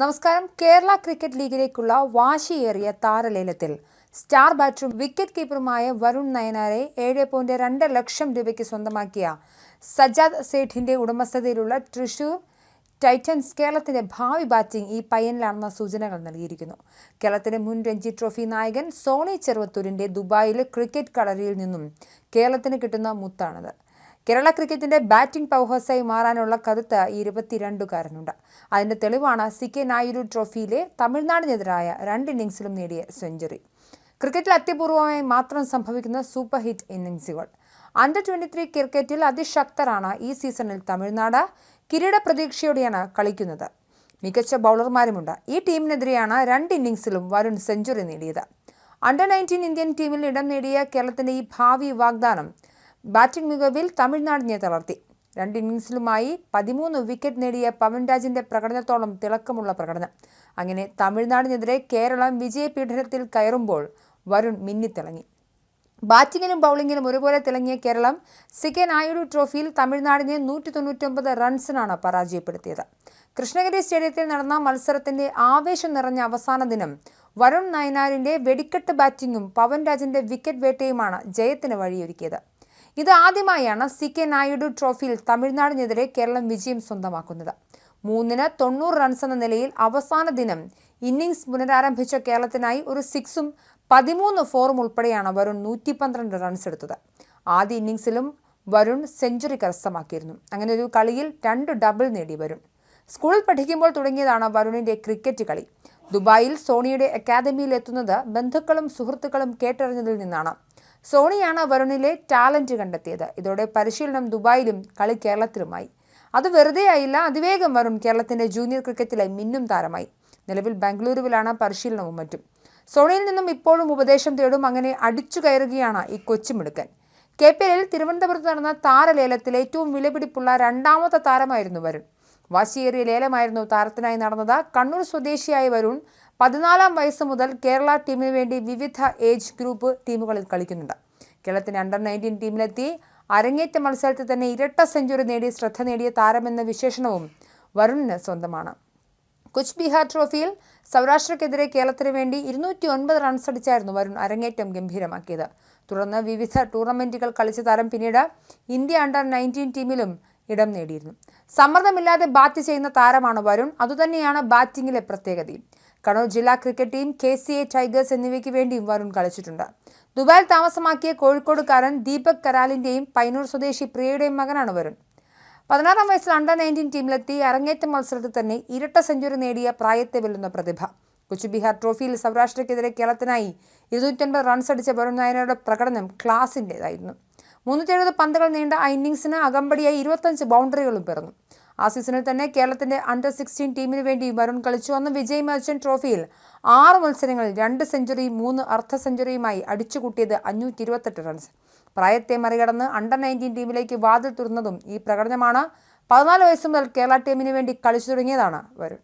നമസ്കാരം. കേരള ക്രിക്കറ്റ് ലീഗിലേക്കുള്ള വാശിയേറിയ താരലേലത്തിൽ സ്റ്റാർ ബാറ്ററും വിക്കറ്റ് കീപ്പറുമായ വരുൺ നയനാരെ ഏഴ് പോയിന്റ് രണ്ട് ലക്ഷം രൂപയ്ക്ക് സ്വന്തമാക്കിയ സജാദ് സേഠിന്റെ ഉടമസ്ഥതയിലുള്ള തൃശൂർ ടൈറ്റൻസ് കേരളത്തിന്റെ ഭാവി ബാറ്റിംഗ് ഈ പയ്യനിലാണെന്ന സൂചനകൾ നൽകിയിരിക്കുന്നു. കേരളത്തിന്റെ മുൻ രഞ്ജി ട്രോഫി നായകൻ സോണി ചെറുവത്തൂരിന്റെ ദുബായിലെ ക്രിക്കറ്റ് കളരിയിൽ നിന്നും കേരളത്തിന് കിട്ടുന്ന മുത്താണത്. കേരള ക്രിക്കറ്റിന്റെ ബാറ്റിംഗ് പവർഹൗസായി മാറാനുള്ള കരുത്ത് ഇരുപത്തിരണ്ടുകാരനുണ്ട്. അതിന്റെ തെളിവാണ് സി കെ നായിഡു ട്രോഫിയിലെ തമിഴ്നാടിനെതിരായ രണ്ട് ഇന്നിംഗ്സിലും നേടിയ സെഞ്ചുറി. ക്രിക്കറ്റിൽ അത്യപൂർവമായി മാത്രം സംഭവിക്കുന്ന സൂപ്പർ ഹിറ്റ് ഇന്നിംഗ്സുകൾ. അണ്ടർ ട്വന്റി ത്രീ ക്രിക്കറ്റിൽ അതിശക്തരാണ് ഈ സീസണിൽ തമിഴ്നാട്. കിരീട പ്രതീക്ഷയോടെയാണ് കളിക്കുന്നത്. മികച്ച ബൗളർമാരുമുണ്ട്. ഈ ടീമിനെതിരെയാണ് രണ്ട് ഇന്നിംഗ്സിലും വരുൺ സെഞ്ചുറി നേടിയത്. അണ്ടർ നയന്റീൻ ഇന്ത്യൻ ടീമിൽ ഇടം നേടിയ കേരളത്തിന്റെ ഈ ഭാവി വാഗ്ദാനം ബാറ്റിംഗ് മികവിൽ തമിഴ്നാടിനെ തളർത്തി. രണ്ട് ഇന്നിംഗ്സിലുമായി പതിമൂന്ന് വിക്കറ്റ് നേടിയ പവൻരാജിന്റെ പ്രകടനത്തോളം തിളക്കമുള്ള പ്രകടനം. അങ്ങനെ തമിഴ്നാടിനെതിരെ കേരളം വിജയപീഠത്തിൽ കയറുമ്പോൾ വരുൺ മിന്നിത്തിളങ്ങി. ബാറ്റിങ്ങിനും ബൗളിങ്ങിനും ഒരുപോലെ തിളങ്ങിയ കേരളം സിക്കൻ ആയുഡു ട്രോഫിയിൽ തമിഴ്നാടിനെ നൂറ്റി തൊണ്ണൂറ്റൊമ്പത് റൺസിനാണ് പരാജയപ്പെടുത്തിയത്. കൃഷ്ണഗിരി സ്റ്റേഡിയത്തിൽ നടന്ന മത്സരത്തിന്റെ ആവേശം നിറഞ്ഞ അവസാന ദിനം വരുൺ നയനാരിന്റെ വെടിക്കെട്ട് ബാറ്റിംഗും പവൻരാജിന്റെ വിക്കറ്റ് വേട്ടയുമാണ് ജയത്തിന് വഴിയൊരുക്കിയത്. ഇത് ആദ്യമായാണ് സി കെ നായിഡു ട്രോഫിയിൽ തമിഴ്നാടിനെതിരെ കേരളം വിജയം സ്വന്തമാക്കുന്നത്. മൂന്നിന് തൊണ്ണൂറ് റൺസ് എന്ന നിലയിൽ അവസാന ദിനം ഇന്നിംഗ്സ് പുനരാരംഭിച്ച കേരളത്തിനായി ഒരു സിക്സും പതിമൂന്ന് ഫോറും ഉൾപ്പെടെയാണ് വരുൺ നൂറ്റി പന്ത്രണ്ട് റൺസ് എടുത്തത്. ആദ്യ ഇന്നിംഗ്സിലും വരുൺ സെഞ്ചുറി കരസ്ഥമാക്കിയിരുന്നു. അങ്ങനെ ഒരു കളിയിൽ രണ്ട് ഡബിൾ നേടി വരുൺ. സ്കൂളിൽ പഠിക്കുമ്പോൾ തുടങ്ങിയതാണ് വരുണിന്റെ ക്രിക്കറ്റ് കളി. ദുബായിൽ സോണിയുടെ അക്കാദമിയിൽ എത്തുന്നത് ബന്ധുക്കളും സുഹൃത്തുക്കളും കേട്ടറിഞ്ഞതിൽ നിന്നാണ്. സോണിയാണ് വരുണിലെ ടാലന്റ് കണ്ടെത്തിയത്. ഇതോടെ പരിശീലനം ദുബായിലും കളി കേരളത്തിലുമായി. അത് വെറുതെ ആയില്ല അതിവേഗം വരുൺ കേരളത്തിന്റെ ജൂനിയർ ക്രിക്കറ്റിലെ മിന്നും താരമായി. നിലവിൽ ബാംഗ്ലൂരുവിലാണ് പരിശീലനവും മറ്റും. സോണിയിൽ നിന്നും ഇപ്പോഴും ഉപദേശം തേടും അങ്ങനെ അടിച്ചു കയറുകയാണ് ഈ കൊച്ചുമിടുക്കൻ കെ പി എല്ലിൽ തിരുവനന്തപുരത്ത് നടന്ന താരലേലത്തിൽ ഏറ്റവും വിലപിടിപ്പുള്ള രണ്ടാമത്തെ താരമായിരുന്നു വരുൺ. വാശിയേറിയ ലേലമായിരുന്നു താരത്തിനായി നടന്നത് കണ്ണൂർ സ്വദേശിയായ വരുൺ. പതിനാലാം വയസ്സ് മുതൽ കേരള ടീമിന് വേണ്ടി വിവിധ ഏജ് ഗ്രൂപ്പ് ടീമുകളിൽ കളിക്കുന്നുണ്ട്. കേരളത്തിന്റെ അണ്ടർ നയന്റീൻ ടീമിലെത്തി അരങ്ങേറ്റ മത്സരത്തിൽ തന്നെ ഇരട്ട സെഞ്ചുറി നേടി ശ്രദ്ധ നേടിയ താരമെന്ന വിശേഷണവും വരുണിന് സ്വന്തമാണ്. കുച്ച് ബിഹാർ ട്രോഫിയിൽ സൗരാഷ്ട്രക്കെതിരെ കേരളത്തിന് വേണ്ടി ഇരുന്നൂറ്റി ഒൻപത് റൺസ് അടിച്ചായിരുന്നു വരുൺ അരങ്ങേറ്റം ഗംഭീരമാക്കിയത്. തുടർന്ന് വിവിധ ടൂർണമെന്റുകൾ കളിച്ച താരം പിന്നീട് ഇന്ത്യ അണ്ടർ നയന്റീൻ ടീമിലും ഇടം നേടിയിരുന്നു. സമ്മർദ്ദമില്ലാതെ ബാറ്റ് ചെയ്യുന്ന താരമാണ് വരുൺ. അതുതന്നെയാണ് ബാറ്റിംഗിലെ പ്രത്യേകതയും. കണ്ണൂർ ജില്ലാ cricket team K C A tigers എന്നിവയ്ക്ക് വേണ്ടിയും വരുൺ കളിച്ചിട്ടുണ്ട്. ദുബായിൽ താമസമാക്കിയ കോഴിക്കോടുകാരൻ ദീപക് കരാലിന്റെയും പൈനൂർ സ്വദേശി പ്രിയയുടെയും മകനാണ് വരുൺ. പതിനാറാം വയസ്സിൽ അണ്ടർ നയന്റീൻ ടീമിലെത്തി അരങ്ങേറ്റ മത്സരത്തിൽ തന്നെ ഇരട്ട സെഞ്ചുറി നേടിയ പ്രായത്തെ വെല്ലുന്ന പ്രതിഭ. കൊച്ചുബിഹാർ ട്രോഫിയിൽ സൗരാഷ്ട്രയ്ക്കെതിരെ കേരളത്തിനായി ഇരുന്നൂറ്റൻപത് റൺസ് അടിച്ച വരുൺ നായരുടെ പ്രകടനം ക്ലാസിന്റെതായിരുന്നു മുന്നൂറ്റി എഴുപത് പന്തുകൾ നീണ്ട ആ ഇന്നിംഗ്സിന് അകമ്പടിയായി ഇരുപത്തഞ്ച് ബൗണ്ടറികളും പിറന്നു ആ സീസണിൽ തന്നെ കേരളത്തിന്റെ അണ്ടർ സിക്സ്റ്റീൻ ടീമിന് വേണ്ടി വരുൺ കളിച്ചു. അന്ന് വിജയ് മർച്ചന്റ് ട്രോഫിയിൽ ആറ് മത്സരങ്ങളിൽ രണ്ട് സെഞ്ചുറിയും മൂന്ന് അർദ്ധ സെഞ്ചുറിയുമായി അടിച്ചുകൂട്ടിയത് അഞ്ഞൂറ്റി ഇരുപത്തെട്ട് റൺസ് പ്രായത്തെ മറികടന്ന് അണ്ടർ നയന്റീൻ ടീമിലേക്ക് വാതിൽ തുറന്നതും ഈ പ്രകടനമാണ്. പതിനാല് വയസ്സ് മുതൽ കേരള ടീമിന് വേണ്ടി കളിച്ചു തുടങ്ങിയതാണ് വരുൺ.